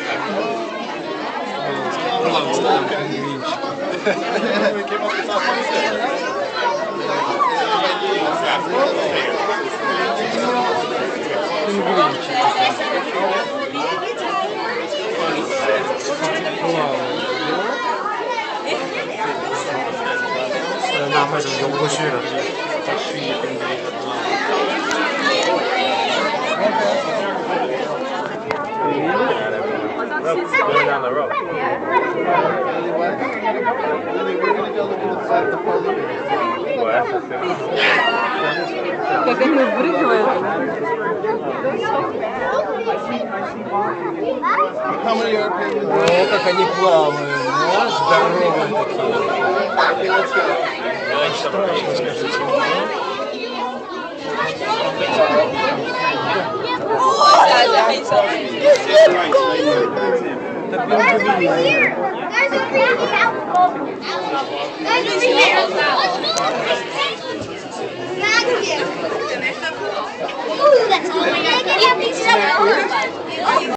那会就游不过去了。Going down the road. Как они впрыгивают. О, как они плавают. Вот, здоровые такие. Страшно, скажите. Guys over here! Guys over here! Guys over here!